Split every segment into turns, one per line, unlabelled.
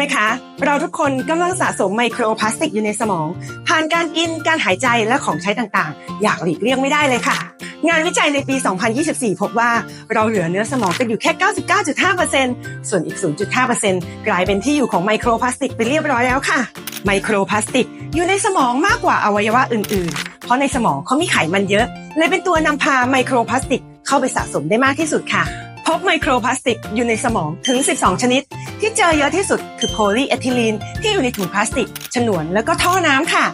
ไหมคะ เราทุกคนกำลังสะสมไมโครพลาสติกอยู่ในสมอง ผ่านการกินการหายใจและของใช้ต่างๆ อยากหลีกเลี่ยงไม่ได้เลยค่ะ งานวิจัยในปี 2024 พบว่าเราเหลือเนื้อสมองกันอยู่แค่ 99.5%ส่วนอีก 0.5%กลายเป็นที่อยู่ของไมโครพลาสติกไปเรียบร้อยแล้วค่ะ ไมโครพลาสติกอยู่ในสมองมากกว่าอวัยวะอื่น ๆ เพราะในสมองเขามีไขมันเยอะเลยเป็นตัวนำพาไมโครพลาสติกเข้าไปสะสมได้มากที่สุดค่ะ พบไมโครพลาสติกอยู่ในสมองถึง 12 ชนิด ที่เจอเยอะที่สุดคือโพลีเอทิลีนที่อยู่ในถุงพลาสติก ฉนวนแล้วก็ท่อน้ำค่ะ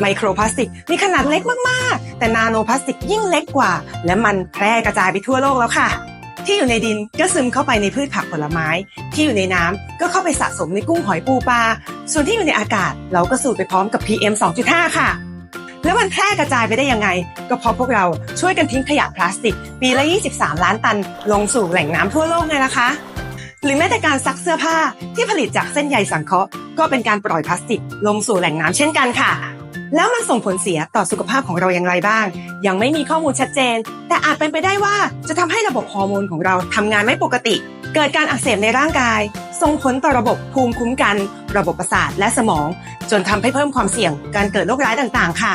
ไมโครพลาสติกมีขนาดเล็กมากๆ แต่นาโนพลาสติกยิ่งเล็กกว่า และมันแพร่กระจายไปทั่วโลกแล้วค่ะ ที่อยู่ในดินก็ซึมเข้าไปในพืชผักผลไม้ ที่อยู่ในน้ำก็เข้าไปสะสมในกุ้งหอยปูปลาส่วนที่อยู่ในอากาศ เราก็สูดไปพร้อมกับ PM 2.5 ค่ะแล้วมันแพร่กระจายไปได้ยังไง ก็เพราะพวกเราช่วยกันทิ้งขยะพลาสติก ปีละ 23 ล้านตัน ลงสู่แหล่งน้ำทั่วโลกไงล่ะคะ หรือแม้แต่การซักเสื้อผ้าที่ผลิตจากเส้นใยสังเคราะห์ก็เป็นการปล่อยพลาสติกลงสู่แหล่งน้ำเช่นกันค่ะ แล้วมันส่งผลเสียต่อสุขภาพของเราอย่างไรบ้าง ยังไม่มีข้อมูลชัดเจน แต่อาจเป็นไปได้ว่าจะทำให้ระบบฮอร์โมนของเราทำงานไม่ปกติ เกิดการอักเสบในร่างกาย ส่งผลต่อระบบภูมิคุ้มกัน ระบบประสาทและสมอง จนทำให้เพิ่มความเสี่ยงการเกิดโรคร้ายต่างๆ ค่ะ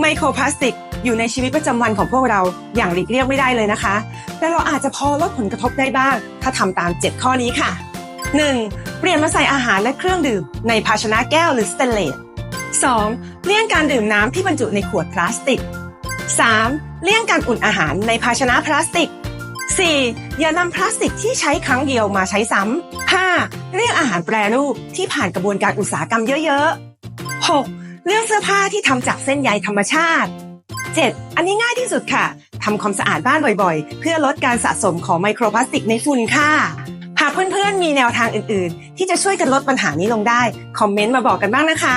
ไมโครพลาสติก อยู่ในชีวิตประจำวันของพวกเราอย่างหลีกเลี่ยงไม่ได้เลยนะคะ แต่เราอาจจะพอลดผลกระทบได้บ้าง ถ้าทำตาม 7 ข้อนี้ค่ะ 1. เปลี่ยนมาใส่อาหารและเครื่องดื่ม ในภาชนะแก้วหรือสเตนเลส 2. เลี่ยงการดื่มน้ำที่บรรจุในขวดพลาสติก 3. เลี่ยงการอุ่นอาหารในภาชนะพลาสติก 4. อย่านำพลาสติกที่ใช้ครั้งเดียวมาใช้ซ้ำ 5. เลี่ยงอาหารแปรรูปที่ผ่านกระบวนการอุตสาหกรรมเยอะๆ 6. เลือกเสื้อผ้าที่ทำจากเส้นใยธรรมชาติ 7. อันนี้ง่ายที่สุดค่ะทำความสะอาดบ้านบ่อยๆ เพื่อลดการสะสมของไมโครพลาสติกในฝุ่นค่ะ หากเพื่อนๆมีแนวทางอื่นๆ ที่จะช่วยกันลดปัญหานี้ลงได้ คอมเมนต์มาบอกกันบ้างนะคะ